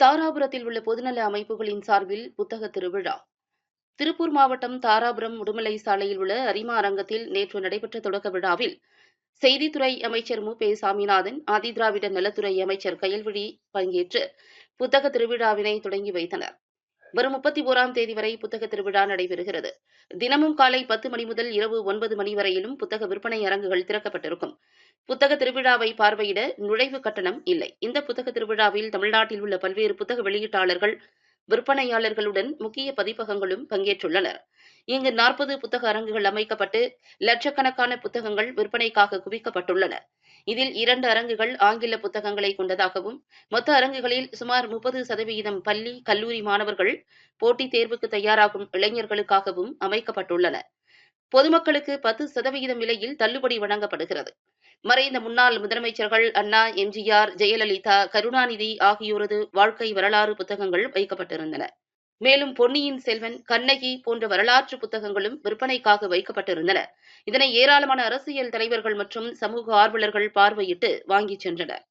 தாராபுரத்தில் உள்ள பொதுநல அமைப்புகளின் சார்பில் புத்தக திருவிழா. திருப்பூர் மாவட்டம் தாராபுரம் உடுமலை சாலையில் உள்ள அரிமா அரங்கத்தில் நேற்று நடைபெற்ற தொடக்க விழாவில் செய்தித்துறை அமைச்சர் மு. பே. சாமிநாதன் ஆதிதிராவிட நலத்துறை அமைச்சர் கயல்விழி பங்கேற்று புத்தக திருவிழாவினை தொடங்கி வைத்தனர். வரும் முப்பத்தி ஓராம் தேதி வரை புத்தக திருவிழா நடைபெறுகிறது. தினமும் காலை பத்து மணி முதல் இரவு ஒன்பது மணி வரையிலும் புத்தக விற்பனை அரங்குகள் திறக்கப்பட்டிருக்கும். புத்தக திருவிழாவை பார்வையிட நுழைவு கட்டணம் இல்லை. இந்த புத்தக திருவிழாவில் தமிழ்நாட்டில் உள்ள பல்வேறு புத்தக வெளியீட்டாளர்கள் விற்பனையாளர்களுடன் முக்கிய பதிப்பகங்களும் பங்கேற்றுள்ளனர். இங்கு நாற்பது புத்தக அரங்குகள் அமைக்கப்பட்டு லட்சக்கணக்கான புத்தகங்கள் விற்பனைக்காக குவிக்கப்பட்டுள்ளன. இதில் இரண்டு அரங்குகள் ஆங்கில புத்தகங்களை கொண்டதாகவும் மொத்த அரங்குகளில் சுமார் முப்பது சதவிகிதம் பள்ளி கல்லூரி மாணவர்கள் போட்டித் தேர்வுக்கு தயாராகும் இளைஞர்களுக்காகவும் அமைக்கப்பட்டுள்ளன. பொதுமக்களுக்கு பத்து சதவிகிதம் விலையில் தள்ளுபடி வழங்கப்படுகிறது. மறைந்த முன்னாள் முதலமைச்சர்கள் அண்ணா எம்ஜிஆர் ஜெயலலிதா கருணாநிதி ஆகியோரது வாழ்க்கை வரலாறு புத்தகங்கள் வைக்கப்பட்டிருந்தன. மேலும் பொன்னியின் செல்வன் கண்ணகி போன்ற வரலாற்று புத்தகங்களும் விற்பனைக்காக வைக்கப்பட்டிருந்தன. இதனை ஏராளமான அரசியல் தலைவர்கள் மற்றும் சமூக ஆர்வலர்கள் பார்வையிட்டு வாங்கிச் சென்றனர்.